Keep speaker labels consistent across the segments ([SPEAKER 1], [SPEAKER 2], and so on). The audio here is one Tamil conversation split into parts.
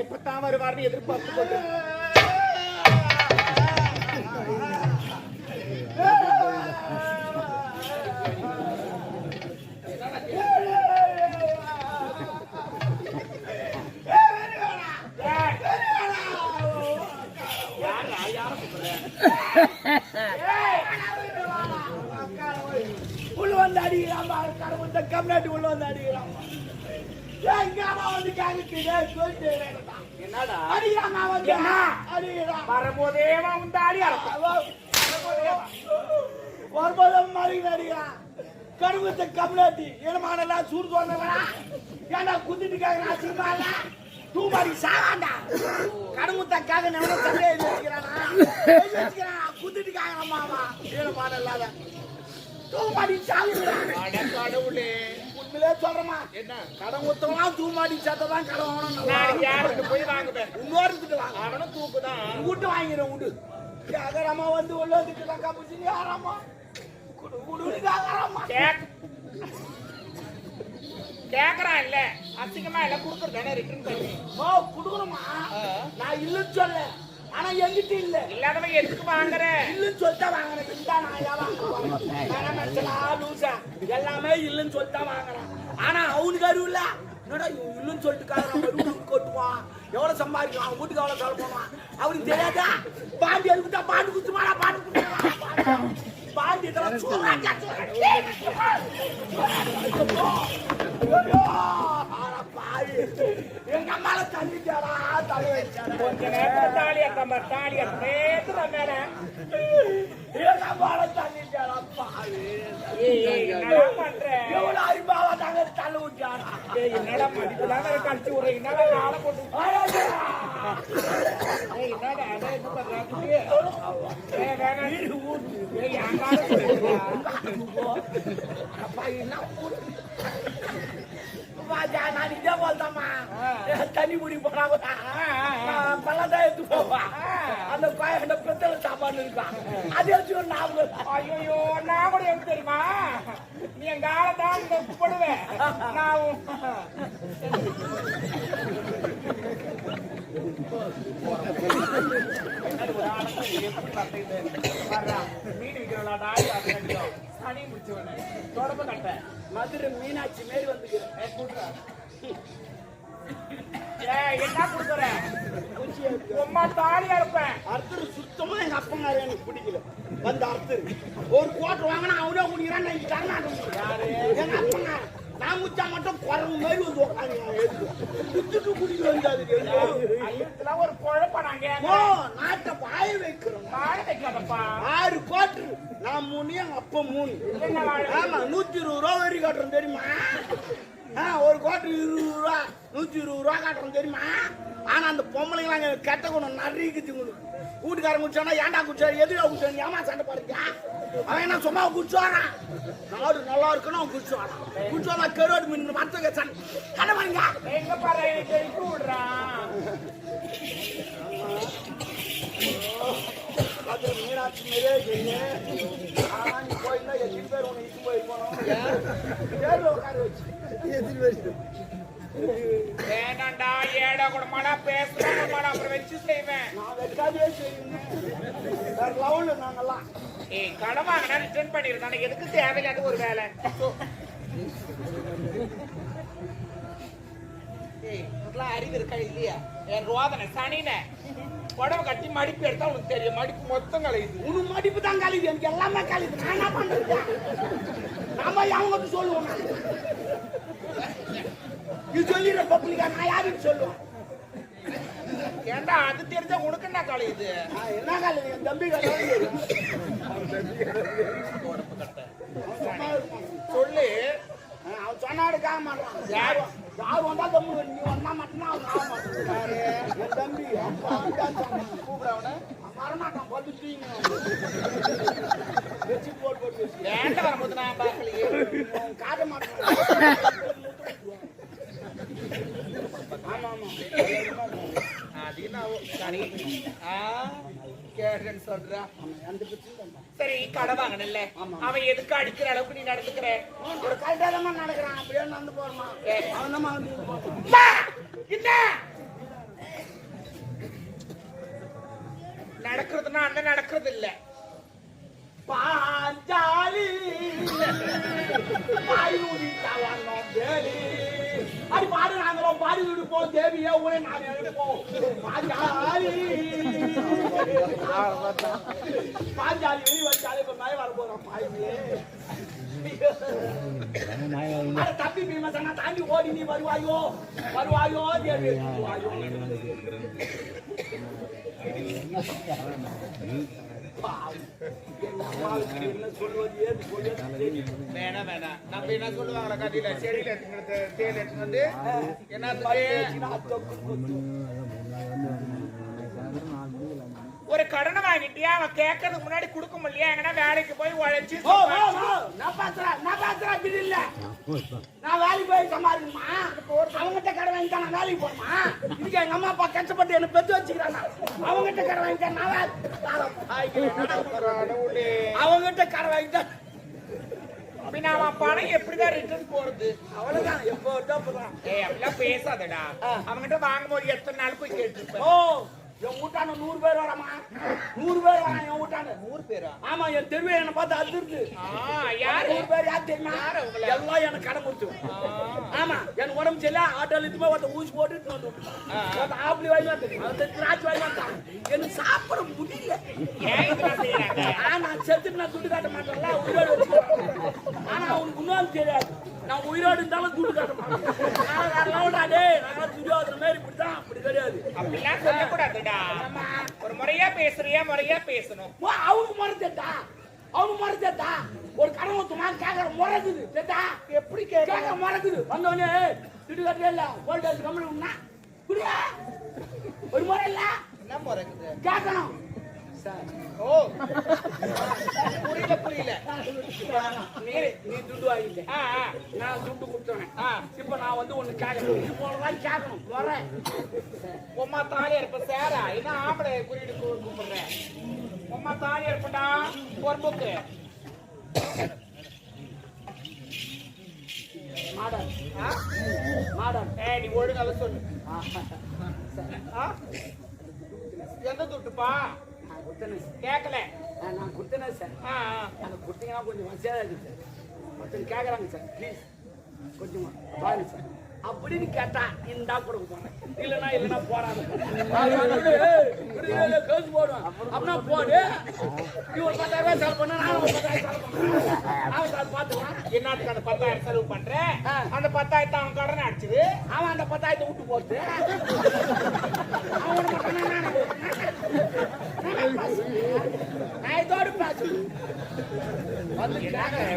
[SPEAKER 1] எப்பத்தான் வருவார்னு எதிர்பார்த்து கொண்டு.
[SPEAKER 2] உள்ள வந்து அடிக்கிறான் கடவுள் கம்நாட்டு உள்ள வந்து அடிக்கிறான்.
[SPEAKER 1] என்னடா? ஆடி அறப்பா.
[SPEAKER 2] வரும்போதும் அடிக்கிறான் கருவத்தை கம்னாட்டி ஏனமானலாம் சூடு தோணுங்களா ஏன்டா குத்திட்டு கேக்குறான் சிம்மால தூமாடி சாவாண்டா. கடுமுத்தக்காக நம்ம தந்தையை எழுதி வச்சுக்கிறானா எழுதி வச்சுக்கிறான் குத்திட்டு கேக்குறான் மாமா ஏனமான இல்லாத தூமாடி
[SPEAKER 1] அட கடவுளே.
[SPEAKER 2] உண்மையிலே சொல்றமா
[SPEAKER 1] என்ன?
[SPEAKER 2] கடன் குத்தலாம் தூமாடி சேர்த்ததான் கடன் வாங்கணும்.
[SPEAKER 1] நாளைக்கு யாருக்கு போய் வாங்குவேன்?
[SPEAKER 2] இன்னொருத்துட்டு வாங்க.
[SPEAKER 1] அவனும் தூக்குதான்.
[SPEAKER 2] வீட்டு வாங்கிடும் உண்டு. கேக்குறம்மா வந்து உள்ள வந்துட்டு தான் காப்பிச்சு
[SPEAKER 1] கேக். கேக்குறான் இல்ல. அசிங்கமா இல்ல குடுக்குறது தானே ரிட்டர்ன் பண்ணி
[SPEAKER 2] ஓ குடுக்கணுமா? நான் இல்லைன்னு சொல்ல ஆனா என்கிட்ட இல்ல.
[SPEAKER 1] இல்லாதவன் எதுக்கு வாங்குற?
[SPEAKER 2] இல்லைன்னு சொல்லிட்டா வாங்கினேன் இருந்தா நான் ஏன் வாங்குறேன். நினைச்சலா லூசா. எல்லாமே இல்லைன்னு சொல்லிட்டா வாங்குறேன். ஆனா அவனுக்கு அறிவு இல்ல. என்னடா இவன் இல்லைன்னு சொல்லிட்டு கொட்டுவான். எவ்வளவு சம்பாதிக்கலாம் அவன் வீட்டுக்கு எவ்வளவு செலவு பண்ணுவான்? அவனுக்கு தெரியாதா? பாண்டி எதுக்குட்டா பாண்டு குத்துமாடா பாண்டு பாண்டி இதெல்லாம் எங்க அம்மால தள்ளிட்டாரா தலை வச்சாரா
[SPEAKER 1] கொஞ்ச நேரத்துல தாலி அக்கம்ப தாலி நேத்துல மேல.
[SPEAKER 2] எங்க அம்மால தள்ளிட்டாரா பாவி.
[SPEAKER 1] என்னடா பண்ற?
[SPEAKER 2] எவ்வளவு அறிவாவா தாங்க தலை விட்டாரா
[SPEAKER 1] என்னடா மடிப்புலாம் கழிச்சு விடுற? என்னடா காலை போட்டு என்னடா அதை இது என் காலை.
[SPEAKER 2] அப்பா என்ன ஊரு? வாஜா, நான் இதே போல்தாம்மா. தண்ணி குடி போனா கூட, நான் பள்ளத்தான் எடுத்து. அந்த கோயில்ல பித்தளை சாப்பாடு இருக்கான். அதை வச்சு
[SPEAKER 1] ஐயையோ, நான் கூட எப்படி தெரியுமா நீ என் காலை தான் இங்க போடுவேன் நான் உன்- வர்றா, மீன் விக்கிறவளா, வாங்குறடியோ. சனி முடிச்சவனே. தொடப்பு கட்டை.
[SPEAKER 2] மதுரை மீனாட்சி மாரி வந்துக்கிறேன்
[SPEAKER 1] ஏய், கூட்டுறா. ஏய், என்ன கொடுக்குற? உம்மா தாலியா இருப்பேன்
[SPEAKER 2] அர்த்தர் சுத்தமா எங்க அப்பங்கார எனக்கு பிடிக்கல வந்து அர்த்தர் ஒரு கோட்டர் வாங்கினா அவனே குடிக்கிறான் நான் தரமாட்டேன் எங்க அப்பங்கார நான் முச்சா மட்டும் குறவு மாதிரி வந்து உட்காந்து குடிக்க வந்தாது
[SPEAKER 1] ஒரு குழப்பம் நாங்க
[SPEAKER 2] நாட்டை பாய வைக்கிறோம்.
[SPEAKER 1] வாழ வைக்காதப்பா.
[SPEAKER 2] ஆறு கோட்டர் நான் மூணு எங்க அப்பா மூணு. ஆமா நூத்தி இருபது ரூபா வரி கட்டுறோம் தெரியுமா? ஒரு கோட்டர் இருபது ரூபா நூத்தி இருபது ரூபா கட்டுறோம் தெரியுமா? ஆனா அந்த பொம்பளைங்களாம் கெட்ட குணம் நிறைய உங்களுக்கு வீட்டுக்காரன் குடிச்சானா ஏன்டா குடிச்சாரு? எதுடா குடிச்சாரு? ஏமா சண்டை பாருங்க அவன் என்ன சும்மா குடிச்சுவானா? நாடு நல்லா இருக்குன்னு அவன் குடிச்சுவானா? குடிச்சுவானா? கருவாடு மீன் மரத்துக்கு சண்டை சண்டை பாருங்க
[SPEAKER 1] எங்க பாரு விடுறான்
[SPEAKER 2] அது மீனாட்சி நீ போயிருந்தா எத்தனை பேர் உன்னை இட்டு போயிருக்கணும் உட்கார வச்சு?
[SPEAKER 1] வேணாண்டா ஏடா குடமாடா பேசுறா குடமாடா அப்புறம் வச்சு செய்வேன்.
[SPEAKER 2] நான் வேற லெவலு நாங்கெல்லாம்.
[SPEAKER 1] ஏய் கடன் வாங்கினா ரிட்டர்ன் பண்ணிருந்தானே எதுக்கு தேவையில்லாத ஒரு வேலை? அறிவு இருக்கா இல்லையா? என் ரோதனை சனின. புடவை கட்டி மடிப்பு எடுத்தா உனக்கு தெரியும். மடிப்பு மொத்தம் கலையுது
[SPEAKER 2] உனக்கு மடிப்பு தான் கழிவு எனக்கு எல்லாமே கழிவு நான் என்ன பண்றது? நாம அவங்க சொல்லுவோம். இது சொல்லிடுற பப்ளிக்கா நான் சொல்லுவேன்
[SPEAKER 1] ஏன்டா அது தெரிஞ்சா உனக்கு என்ன கலையுது
[SPEAKER 2] நான் என்ன கழிவு என் தம்பி
[SPEAKER 1] சொல்லு.
[SPEAKER 2] அவன் சொன்னாடு காக மாட்டான். யார்? யார் வந்தா தம்பி நீ வந்தா மட்டும்தான் அவன் ஆக மாட்டான். என் தம்பி.
[SPEAKER 1] கூப்பிடவன
[SPEAKER 2] வரமாட்டான் போட்டு.
[SPEAKER 1] ஏன்டா வரும்போது நான் பார்க்கலையே
[SPEAKER 2] காட்ட மாட்டான்.
[SPEAKER 1] சரி கடை வாங்கினல்ல அவன் எதுக்கு அடிக்கிற அளவுக்கு நீ நடந்துக்கிற?
[SPEAKER 2] ஒரு கல்டாதமா நடக்கிறான். அப்படியே நடந்து போறமா? அவன் தான்
[SPEAKER 1] நடக்கிறதுனா அண்ணன் நடக்கிறது இல்ல.
[SPEAKER 2] பாஞ்சாலி. வாயு தவணம் வேலி அடி பாடு நாங்களும் பாடி விடுப்போம் தேவியே ஊரே நாங்க எடுப்போம் பாஞ்சாலி பாஞ்சாலி வெளி வச்சாலே இப்ப நாய் வர போறோம் பாயுமே அட பீமசனா தாண்டி ஓடி நீ வருவாயோ? வருவாயோ தேவி? வருவாயோ. என்ன சொல்வது
[SPEAKER 1] வேணாம் வேணாம் நம்ம என்ன சொல்லுவாங்களா கதையில செடியில தேல் வந்து
[SPEAKER 2] என்ன
[SPEAKER 1] என்னத்துக்கு
[SPEAKER 2] வச்சுனா தொக்கு கொத்து.
[SPEAKER 1] ஒரு கடனை வாங்கிட்டியா அவன் கேட்கறதுக்கு முன்னாடி கொடுக்க முடியலையா எங்கன்னா வேலைக்கு போய் உழைச்சு
[SPEAKER 2] நான் பாத்துறேன், நான் பாத்துறேன், அப்படி இல்ல. நான் வேலைக்கு போய் சம்பாதிக்கணுமா? அவங்கிட்ட கடன் வாங்கிட்டா நான் வேலைக்கு போகணுமா? இதுக்கு எங்க அம்மா அப்பா கஷ்டப்பட்டு என்னை பெத்து வச்சுக்கிறாங்க. அவங்கிட்ட கடன் வாங்கிட்டா நான். அவங்கிட்ட கடன் வாங்கிட்டா
[SPEAKER 1] பின்ன அவன் பணம் எப்படிதான் ரிட்டர்ன் போறது
[SPEAKER 2] அவ்வளவுதான் எப்போ வருதோ அப்பதான்.
[SPEAKER 1] ஏய் அப்படிலாம் பேசாதடா
[SPEAKER 2] ஆ.
[SPEAKER 1] அவன்கிட்ட வாங்கும்போது எத்தனை நாள் போய் கேட்டுருப்பேன்
[SPEAKER 2] ஓ என் வீட்டாண்ட நூறு பேர் வராமா? நூறு பேர் வரான் என் வீட்டாண்ட
[SPEAKER 1] நூறு பேரா?
[SPEAKER 2] ஆமா என் தெருவே என்னை பார்த்து அதிர்ந்து.
[SPEAKER 1] ஆ யாரு?
[SPEAKER 2] நூறு பேர் யார் தெரியுமா? எல்லாம் எனக்கு கடன் கொடுத்து. ஆமா என் உடம்பு சரியில்லை. ஆட்டோல இருந்து போய் ஒருத்தன் ஊசி போட்டு வந்து. ஒருத்தன் ஆப்பிளி வாங்கி ஒருத்தன் திராட்சை வாங்கி வந்தான். எனக்கு சாப்பிட முடியல. நான் செத்துட்டு நான் துட்டு காட்ட மாட்டேன்ல. உயிரோடு ஆனா அவனுக்கு இன்னும் தெரியாது. நான் உயிரோடு இருந்தாலும் துட்டு காட்ட மாட்டேன். நான் அதெல்லாம் டேய் நான் துரியோதன மாதிரி இப்படிதான் அப்படி கிடையாது.
[SPEAKER 1] அப்படிலாம் சொல்லக்கூடாதுடா. ஒரு முறையா பேசுறியா முறையா பேசணும்.
[SPEAKER 2] ஓ, அவனுக்கு மறந்துட்டா? அவனுக்கு மறந்துட்டா? ஒரு கடன் ஊத்துமா கேட்கற முறக்குது கேட்டா?
[SPEAKER 1] எப்படி
[SPEAKER 2] கேட்கற முறக்குது. வந்தவனே திட்டு கட்டவே இல்ல போல்டேஜ் கம்பெனி உண்ணா? புரியா ஒரு முறை இல்ல.
[SPEAKER 1] என்ன முறைக்குது?
[SPEAKER 2] கேட்கணும்
[SPEAKER 1] ஓ புரியல புரியல
[SPEAKER 2] நீ நீ துட்டு வாங்கிட்ட
[SPEAKER 1] ஆ
[SPEAKER 2] நான் துட்டு கொடுத்தவன்
[SPEAKER 1] ஆ
[SPEAKER 2] இப்ப நான் வந்து ஒன்று கேட்கணும் இது போலதான் கேட்கணும் வரேன்
[SPEAKER 1] உம்மா தாலி இருப்ப சேரா என்ன ஆம்பளை குறியீடு கூ- கூப்பிடுறேன் உம்மா தாலி இருப்படா ஒரு புக்கு
[SPEAKER 2] மாடன்
[SPEAKER 1] ஆ?
[SPEAKER 2] மாடன்
[SPEAKER 1] ஏய் நீ ஒழுங்காக சொல்லு ஆ? எந்த துட்டுப்பா
[SPEAKER 2] கொடுத்தேன்
[SPEAKER 1] கேட்கல
[SPEAKER 2] நான் கொடுத்தேனே சார். அதை கொடுத்தீங்கன்னா கொஞ்சம் வசதியாக இருக்கு சார். ஒருத்தர் கேட்குறாங்க சார். ப்ளீஸ். கொஞ்சம். பாருங்க சார். அப்படின்னு கேட்டா இந்தா கொடுக்க போனேன் இல்லைன்னா இல்லைன்னா போறாங்க கேஸ் போடுவேன். அப்படின்னா போடு. ஒரு பத்தாயிரம் செலவு பண்ண நான் பார்த்துக்கலாம்.
[SPEAKER 1] என்னத்துக்கு அந்த பத்தாயிரம் செலவு பண்ற?
[SPEAKER 2] ஆ.
[SPEAKER 1] அந்த பத்தாயிரத்தை அவன் கடன் அடிச்சிரு
[SPEAKER 2] அவன் அந்த பத்தாயிரத்தை விட்டு போட்டு அவன்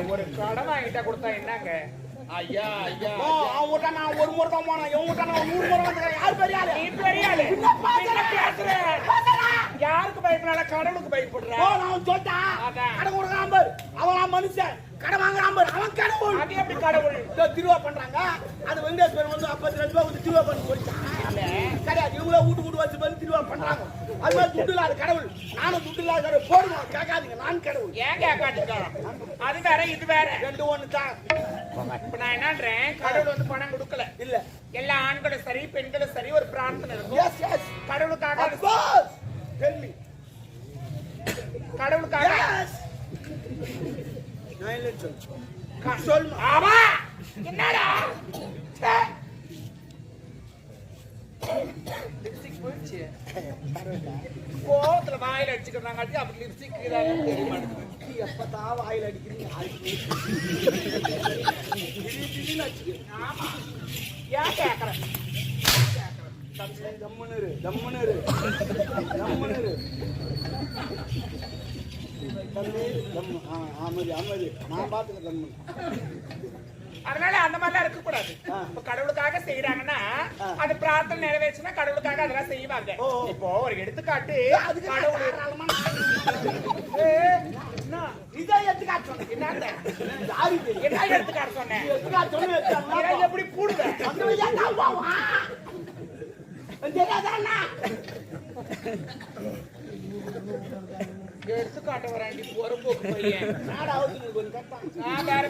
[SPEAKER 1] ஒரு கடன் வாங்கிட்டா கொடுத்தா என்னங்க ஐயா. ஐயா
[SPEAKER 2] விட்டா நான் ஒரு முறை தான் போனேன். இவன் விட்டா நான் நூறு முறை யார் பெரிய ஆளு?
[SPEAKER 1] நீ பெரிய ஆளு.
[SPEAKER 2] என்ன பேசுற?
[SPEAKER 1] என்ன பேசுற யாருக்கு பயப்படாத கடவுளுக்கு பயப்படுற
[SPEAKER 2] ஓ, நான். கடன் கொடுக்குறான் பாரு. அவன் மனுஷன். கடன் வாங்குறான் பாரு. அவன் கடவுள்.
[SPEAKER 1] அது எப்படி கடவுள்
[SPEAKER 2] இதோ திருவா பண்றாங்க. அது வெங்கடேஸ்வரன் வந்து 52 ரூபா கொடுத்து திருவா பண்ண சொல்லிட்டான். கிடையாது. இவங்களே வீட்டு வீட்டு வச்சு வந்து திருவா பண்றாங்க. அது மாதிரி துட்டு இல்லாத கடவுள். நானும் துட்டு இல்லாத கடவுள். போடுங்க, கேட்காதீங்க. நான் கடவுள்.
[SPEAKER 1] ஏன் கேட்காட்டுக்கிறோம் அது வேற இது வேற
[SPEAKER 2] ரெண்டு ஒண்ணு தான்.
[SPEAKER 1] இப்ப நான் என்னன்றேன் கடவுள் வந்து பணம் கொடுக்கல
[SPEAKER 2] இல்ல.
[SPEAKER 1] எல்லா ஆண்களும் சரி பெண்களும் சரி ஒரு பிரார்த்தனை இருக்கும். கடவுளுக்காக
[SPEAKER 2] Tell me.
[SPEAKER 1] கடவுளுக்காக.
[SPEAKER 2] நான் இல்லைன்னு சொல்லு. சொல்லுமா.
[SPEAKER 1] ஆமா என்னடா. லிப்ஸ்டிக் போயிடுச்சு கோவத்துல வாயில அடிச்சுக்கிறாங்க அப்படி லிப்ஸ்டிக் தெரிய மாட்டேங்குது
[SPEAKER 2] எப்பதான் வாயில அடிக்கிறீங்க.
[SPEAKER 1] ஆமா ஏன் கேக்குறேன்
[SPEAKER 2] தம்பி. நான் கம்முனு.
[SPEAKER 1] அதனால அந்த மாதிரிலாம் இருக்க கூடாது. இப்ப கடவுளுக்காக செய்யறாங்கன்னா. அது பிரார்த்தனை நிறைவேச்சுன்னா கடவுளுக்காக அதெல்லாம் செய்வாங்க. இப்போ ஒரு எடுத்துக்காட்டு
[SPEAKER 2] நான்
[SPEAKER 1] கடவுள். எப்படி பூடுவேன் எடுத்துக்காட்ட வராண்டி பொறுப்போக்கு பையன்.
[SPEAKER 2] நாடா அவுத்துக்கு கொஞ்சம் கட்டான்.
[SPEAKER 1] நான் வேற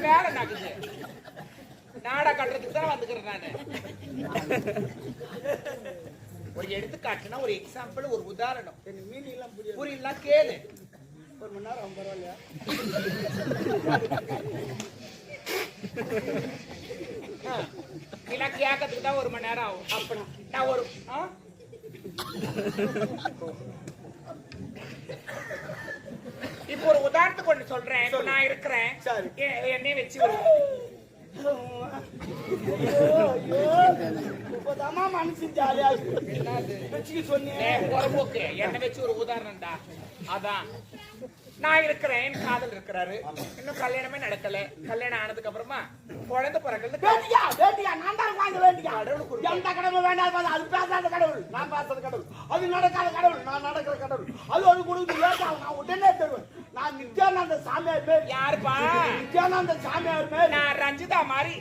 [SPEAKER 1] நாடா கட்டுறதுக்கு தான் வந்துக்கிறேன் நானு. ஒரு எடுத்துக்காட்டுனா ஒரு எக்ஸாம்பிள் ஒரு உதாரணம்.
[SPEAKER 2] எனக்கு மீனிங் எல்லாம்.
[SPEAKER 1] புரியல கேளு.
[SPEAKER 2] ஒரு மணி நேரம் ஆகும், பரவாயில்லையா?
[SPEAKER 1] கேட்கறதுக்கு தான் ஒரு மணி நேரம் ஆகும்.
[SPEAKER 2] அப்பனா.
[SPEAKER 1] நான் ஒரு? இப்போ ஒரு உதாரணத்துக்கு ஒண்ணு சொல்றேன். இப்போ நான் இருக்கிறேன்.
[SPEAKER 2] சரி.
[SPEAKER 1] எ- என்னைய வச்சு
[SPEAKER 2] மனசு ஜாலியா சொன்னேன்.
[SPEAKER 1] என்ன வச்சு ஒரு உதாரணம்டா. அதான். நான் இருக்கிறேன் என் காதல் இருக்கிறாரு. இன்னும் கல்யாணமே நடக்கல. கல்யாணம் ஆனதுக்கு அப்புறமா குழந்தை பிறகு
[SPEAKER 2] வேண்டியா? வேண்டியா? நான் தான் வாங்க வேண்டியா? எந்த கடவுள் வேண்டாம் அது பேசாத கடவுள். நான் பேசாத கடவுள். அது நடக்காத கடவுள். நான் நடக்கிற கடவுள். அது ஒரு கொடுக்குது லேட்டாகும் நான் உடனே தருவேன். நான் நித்யானந்த சாமியார் பேர்
[SPEAKER 1] யாருப்பா?
[SPEAKER 2] நித்யானந்த சாமியார் பேர்
[SPEAKER 1] நான் ரஞ்சிதா மாதிரி.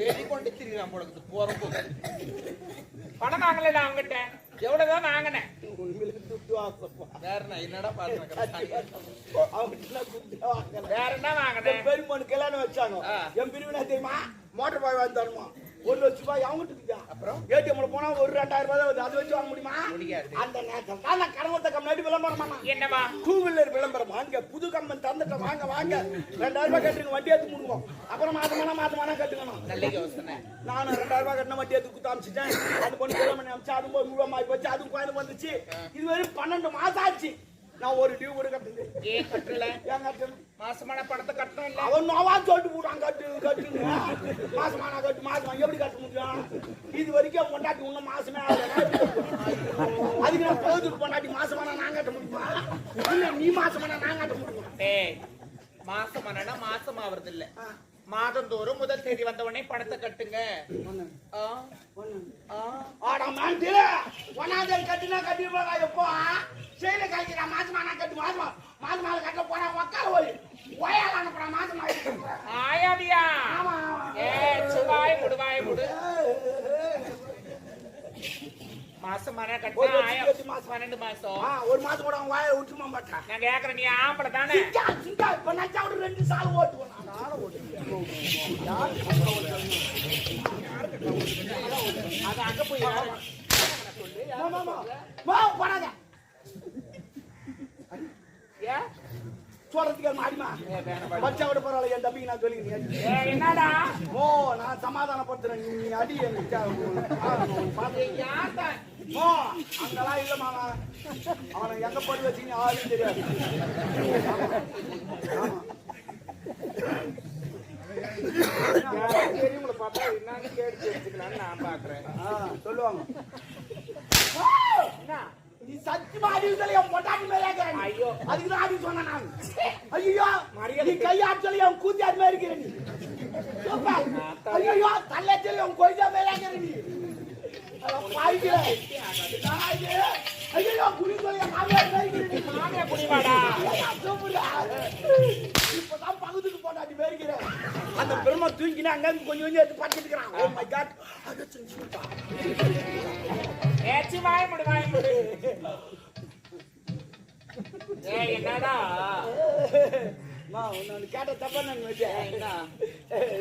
[SPEAKER 1] வெறி கொண்டு திரிகிறான் பொழுது போறப்போ பணம் வாங்கல நான் அவங்ககிட்ட எவ்வளவுதான் வாங்கினேன். வேற என்னடா பாருங்க. வேற என்ன வாங்கினேன்?
[SPEAKER 2] பெருமானு கல்யாணம் வச்சாங்க. என் பிரிவினா தெரியுமா? மோட்டர் பாய் வாங்கி தரணுமா ஒரு லட்ச ரூபாய் அவங்ககிட்ட இருக்குதா?
[SPEAKER 1] அப்புறம்?
[SPEAKER 2] ஏடிஎம்ல போனா ஒரு ரெண்டாயிரம் ரூபாய் தான் வருது. அது வச்சு வாங்க முடியுமா. அந்த நேரத்தில் தான் நான் கடவுத்த கம்மியாடி விளம்பரம்
[SPEAKER 1] என்னவா
[SPEAKER 2] டூ வீலர் விளம்பரம். வாங்க புது கம்பன் தந்துட்ட வாங்க வாங்க. ரெண்டாயிரம் ரூபாய் கட்டுங்க வண்டி எடுத்து முடுவோம். அப்புறம் மாதமானா மாதமானா கட்டுக்கணும் நானும் ரெண்டாயிரம் ரூபாய் கட்டின வண்டி எடுத்து குத்து அமிச்சிட்டேன் அது பொண்ணு மணி அமிச்சு அது ஒரு ரூபா மாதிரி போச்சு அதுவும் கோயில் வந்துச்சு. இது வரையும் பன்னெண்டு மாசம் ஆச்சு. நான் ஒரு டியூ கூட கட்டுது
[SPEAKER 1] ஏன் கட்டல?
[SPEAKER 2] ஏன் கட்டணும்
[SPEAKER 1] மாசமான பணத்தை கட்டணும் இல்ல
[SPEAKER 2] அவன் நோவா சொல்லிட்டு போடுறான் கட்டு கட்டுங்க மாசமா நான் கட்டு மாசமா எப்படி கட்ட முடியும்? இது வரைக்கும் பொண்டாட்டி இன்னும் மாசமே அதுக்கு நான் போதுக்கு பொண்டாட்டி மாசமானா நான் கட்ட முடியுமா? இல்ல நீ மாசமானா நான் கட்ட முடியுமா?
[SPEAKER 1] ஏய் மாசம் ஆனா மாசம் ஆவறது இல்ல மாதந்தோறும் முதல் தேதி வந்த உடனே பணத்தை கட்டுங்க. ஆ, ஆ.
[SPEAKER 2] ஆடா மாண்டி ஒன்னாந்தேதி கட்டினா கட்டி எப்போ செயல கழிக்கிறா மாசமா நான் கட்டு மாசமா மாசமா கட்ட போறா உக்கார போய் ஒயால அனுப்புறா மாசமா
[SPEAKER 1] ஆயாதியா?
[SPEAKER 2] ஆமா.
[SPEAKER 1] ஏ சுவாய் முடு வாய் முடு. மாசம் ஆனா
[SPEAKER 2] ஒரு
[SPEAKER 1] கட்டினா ஆயா
[SPEAKER 2] மாசம்.
[SPEAKER 1] பன்னெண்டு மாசம்.
[SPEAKER 2] ஆ, ஒரு மாசம் கூட அவன் வாயை விட்டுமா மாட்டான்
[SPEAKER 1] நான் கேக்குறேன் நீ ஆம்பளை தானே?
[SPEAKER 2] இப்ப விட்டு ரெண்டு சால் ஓட்டுவோம் நானும் ஓட்டுவேன்.
[SPEAKER 1] போய் யாரு? ஏன்?
[SPEAKER 2] சொல்றதுக்கு மாடிமா
[SPEAKER 1] ஏ,
[SPEAKER 2] பரவாயில்ல என் தம்பிக்கு நான்
[SPEAKER 1] சொல்லி என்னடா
[SPEAKER 2] ஓ நான் சமாதானப்படுத்துறேன் நீ அடி ஓ அங்கெல்லாம் இல்ல மாமா அவனை எங்க போட்டு வச்சுக்கின்னு யாரும் தெரியாது ஆமா.
[SPEAKER 1] பெரியவங்களை பார்த்தா என்னன்னு கேட்டு தெரிஞ்சுக்கலாம்னு நான் பாக்குறேன்
[SPEAKER 2] சொல்லுவாங்க? நீ சத்தியமா அடிவுதல என் பொட்டாட்டி மேலே இருக்கிறேன்
[SPEAKER 1] ஐயோ.
[SPEAKER 2] அதுக்கு தான் அடி நான் ஐயோ நீ கையாற்றல என் கூத்தியார் மேலே இருக்கிற நீ சூப்பர். ஐயோ தள்ளச்சல என் கொய்தா மேலே இருக்கிற நீ. ஐயோ குடிக்கொலை என் மாமியார் மேலே இருக்கிற
[SPEAKER 1] குடிவாடா.
[SPEAKER 2] இப்பதான் பகுதிக்கு போட்டாட்டி மேய்க்கிற அந்த பெருமை தூங்கினா அங்க கொஞ்சம் கொஞ்சம் எடுத்து படிச்சிட்டு இருக்கிறான் ஓ மை காட் அது செஞ்சுட்டா
[SPEAKER 1] ஏச்சி வாய முடு வாய முடு. ஏய் என்னடா?
[SPEAKER 2] நான் உன்னை கேட்ட தப்பா நான் வச்சேன்
[SPEAKER 1] என்ன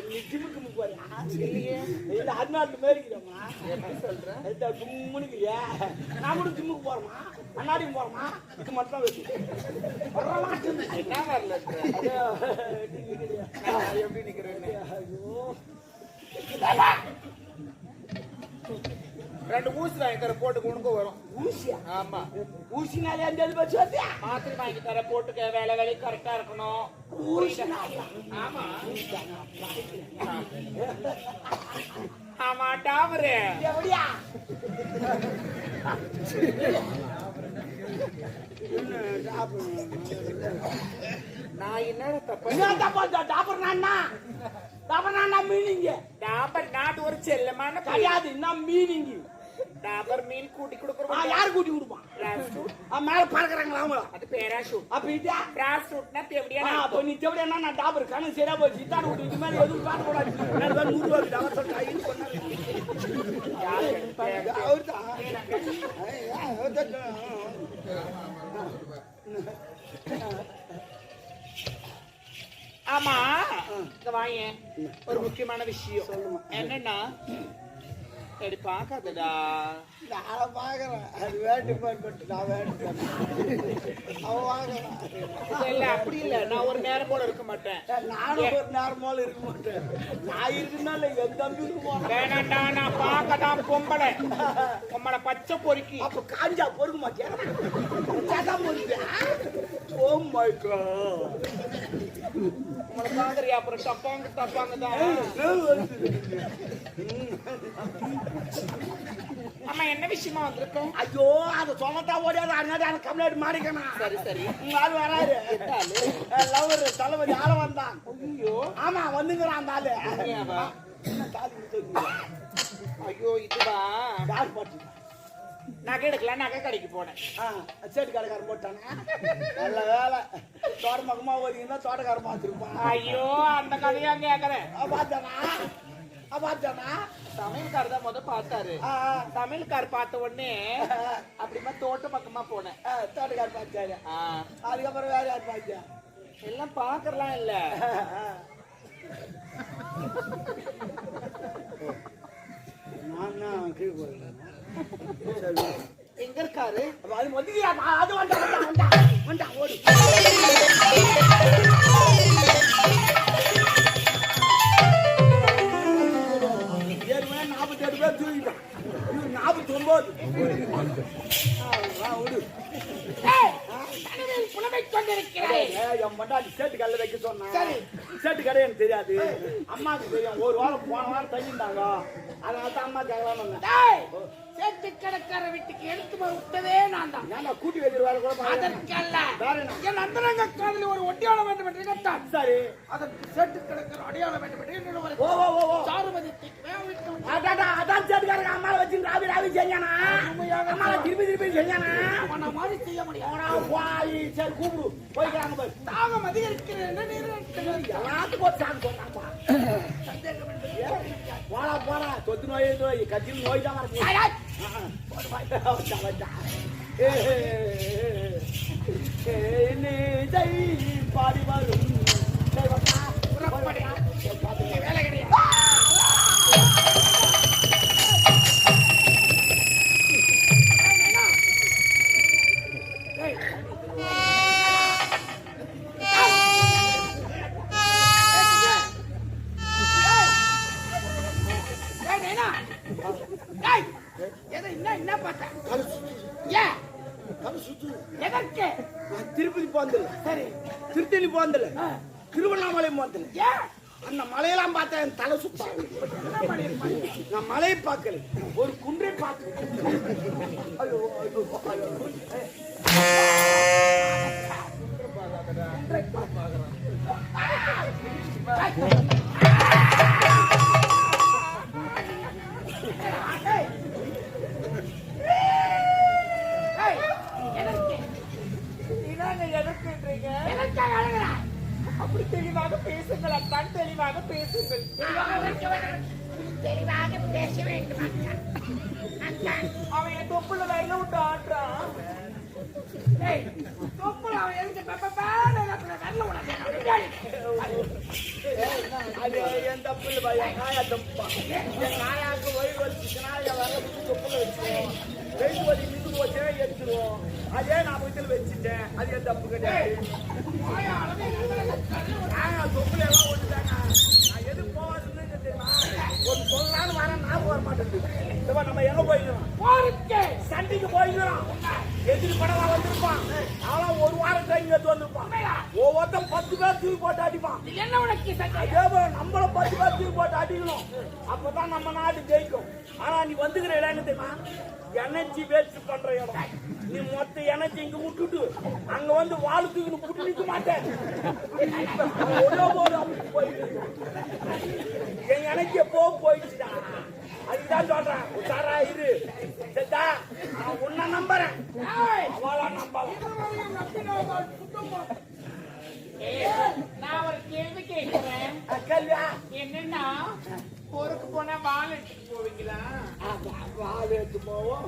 [SPEAKER 2] நீ ஜிம்முக்கு போறியா? இல்ல அண்ணாட்டு மேய்க்கிறோமா
[SPEAKER 1] எப்படி சொல்ற?
[SPEAKER 2] இந்த கும்முனுக்குறியா நான் கூட ஜிம்முக்கு போறோமா அண்ணாடியும் போறோமா இது மட்டும் வச்சு.
[SPEAKER 1] என்ன எப்படி நிக்கிறேன்னு? ரெண்டு ஊசி வாங்கி தர போட்டு உனக்கு வரும்.
[SPEAKER 2] ஊசியா?
[SPEAKER 1] ஆமா.
[SPEAKER 2] ஊசினாலே அந்த வச்சியா?
[SPEAKER 1] மாத்திரை வாங்கி தர போட்டுக்க வேலை வேலை கரெக்டா இருக்கணும்.
[SPEAKER 2] ஊசினாலே
[SPEAKER 1] ஆமா. ஆமா டாமரு
[SPEAKER 2] எப்படியா?
[SPEAKER 1] நான் என்னடா தப்பு
[SPEAKER 2] என்ன தப்பா டாப்பர் நான்னா டாப்பர் நான்னா மீனிங்க?
[SPEAKER 1] நாட்டு ஒரு செல்லமான.
[SPEAKER 2] கிடையாது என்ன மீனிங்
[SPEAKER 1] டாபர் மீன் கூட்டி கொடுக்குறோம்
[SPEAKER 2] யார் கூட்டி கொடுப்பான் ஆ மேல பறக்குறாங்களா அவங்கள?
[SPEAKER 1] அது பேராஷூட்
[SPEAKER 2] அப்ப இதா அப்ப நீ நான் டாபர் கணக்கு சரியா போச்சு. இதான் விட்டு இது மேல எதுவும் காட்ட கூடாது நான் தான் நூறு ரூபாய் டாபர் சொல்லிட்டு ஐந்து சொன்னாரு அவர்தான் அவர்தான்
[SPEAKER 1] ஆமா. இங்க வாயேன். ஒரு முக்கியமான விஷயம். என்னன்னா சரி பார்க்காதடா.
[SPEAKER 2] நான் பாக்குறேன் அது வேட்டு போட்டு நான் வேட்டு அவன் வாங்குறான்.
[SPEAKER 1] இல்ல அப்படி இல்ல. நான் ஒரு நேரம் போல இருக்க மாட்டேன்.
[SPEAKER 2] நானும் ஒரு நேரமால இருக்க மாட்டேன். நான் இருக்குனால என் தம்பி இருக்குமா
[SPEAKER 1] வேணாண்டா நான் பார்க்கதான் பொம்பளை. பொம்பளை பச்சை பொறுக்கி.
[SPEAKER 2] அப்ப காஞ்சா பொறுக்க மாட்டியா பச்சாதான் பொறுப்பியா ஓ மை காட்
[SPEAKER 1] உங்களை பாக்குறியா அப்புறம் தப்பாங்க தப்பாங்க தான் என்ன விஷயமா வந்திருக்கோம்
[SPEAKER 2] ஐயோ அதை சொல்லத்தான் ஓடியாது அதனால எனக்கு கம்ப்ளைண்ட் மாறிக்கணும்
[SPEAKER 1] சரி சரி.
[SPEAKER 2] ஆள் வராரு. லவர் தளபதி ஆள வந்தான்.
[SPEAKER 1] ஐயோ.
[SPEAKER 2] ஆமா வந்துங்கிறான் அந்த ஆளு?
[SPEAKER 1] ஐயோ இதுவா?
[SPEAKER 2] யார் பாட்டு?
[SPEAKER 1] நகை எடுக்கலாம் நகை கடைக்கு போனேன்.
[SPEAKER 2] சேட்டு கடைக்காரன் போட்டானா. நல்ல வேலை. தோட்டமக்கமா ஓதிங்கன்னா தோட்டக்காரன் பார்த்துருப்பான்
[SPEAKER 1] ஐயோ அந்த கதையா கேக்குறேன்
[SPEAKER 2] பார்த்தானா? பார்த்தானா?
[SPEAKER 1] சமையல்கார் தான் முத பார்த்தாரு. சமையல்கார் பார்த்த உடனே அப்படிமா தோட்ட பக்கமா போனேன்.
[SPEAKER 2] ஆ, தோட்டக்காரன் பார்த்தாரு. அதுக்கப்புறம் வேற யார் பார்த்தா?
[SPEAKER 1] எல்லாம் பாக்கறலாம் இல்ல.
[SPEAKER 2] நான் தான் கீழே
[SPEAKER 1] எங்க இருக்காரு?
[SPEAKER 2] அது மொத்தம் அது வந்தா வந்தா வந்தா ஓடு நாற்பத்தி எட்டு பேர் தூக்கிட்டான் நாற்பத்தி ஒன்பது எனக்கு தெரியாது. அம்மாவுக்கு தெரியும். ஒரு வாரம் போன வாரம் தங்கிட்டாங்க அதனால தான் அம்மா கேட்கலாம்னு
[SPEAKER 1] கடைக்கார வீட்டுக்கு எடுத்து விட்டதே நான் தான்.
[SPEAKER 2] கூட்டி வைக்கிற வேலை கூட பாருங்க.
[SPEAKER 1] அதற்கல்ல? என் அந்தரங்க காதலில் ஒரு ஒட்டியாளம் வேண்டும் என்று நினைத்தான்.
[SPEAKER 2] சரி.
[SPEAKER 1] அதற்கு சேட்டு கடைக்கார அடையாளம் வேண்டும் என்று என்னோட ஒரு
[SPEAKER 2] ஓ ஓ ஓ ஓ.
[SPEAKER 1] சாருமதி
[SPEAKER 2] அதான் சேட்டுக்காரங்க அம்மாவை வச்சு ராவி ராவி செஞ்சானா? அம்மாவை திருப்பி திருப்பி செஞ்சானா?
[SPEAKER 1] அவனை மாதிரி செய்ய முடியும்
[SPEAKER 2] போய் சரி கூப்பிடு. போய்க்கிறாங்க போய்.
[SPEAKER 1] தாகம் அதிகரிக்கிறது என்று நீர்
[SPEAKER 2] எல்லாத்துக்கும் ஒரு சாக்கு சொன்னாப்பா போடா போடா. தொத்து நோய் நோய் கத்திரி நோய் தான் பாடி வரும்
[SPEAKER 1] வேலை கிடையாது
[SPEAKER 2] பாக்குறான் போச்சுன்னா எடுத்துருவோம் அதே நான் வீட்டில் வச்சுட்டேன் அது என் தப்பு கிடையாது
[SPEAKER 1] வாயா,
[SPEAKER 2] தொப்புல எல்லாம் ஒட்டுதாங்க நான் எது போவாதுன்னு தெரியுமா ஒரு சொல்லலான்னு வரேன் நான் வர மாட்டேன் இப்ப நம்ம எங்க போய்க்கிறோம் சண்டைக்கு போய்க்கிறோம் எதிரி படவா வந்திருப்பான் அவன் ஒரு வாரம் ட்ரெயின் எடுத்து வந்திருப்பான் ஒவ்வொருத்தன் பத்து பேர் தூக்கி போட்டு அடிப்பான்
[SPEAKER 1] என்ன உனக்கு சண்டை?
[SPEAKER 2] அதே போல நம்மளும் பத்து பேர் தூக்கி போட்டு அடிக்கணும் அப்பதான் நம்ம நாடு ஜெயிக்கும் ஆனா நீ வந்துக்கிற இடம் என்ன தெரியுமா எனர்ஜி வேஸ்ட் பண்ற இடம் நீ மொத்த எனர்ஜி இங்க விட்டுட்டு அங்க வந்து வாழு தூக்கின்னு புட்டு நிக்க மாட்டேன். என் எனர்ஜி எப்போ போயிடுச்சுடா. அதுதான் சொல்றேன் உஷாரா இரு. சரிதா? நான் உன்னை நம்புறேன். அவளா நம்பலாம்.
[SPEAKER 1] ஏய், நான் ஒரு கேள்வி கேட்கிறேன். என்னன்னா போருக்கு போனா வால் எடுத்துட்டு போவீங்களா?
[SPEAKER 2] வாழ எடுத்து போவோம்.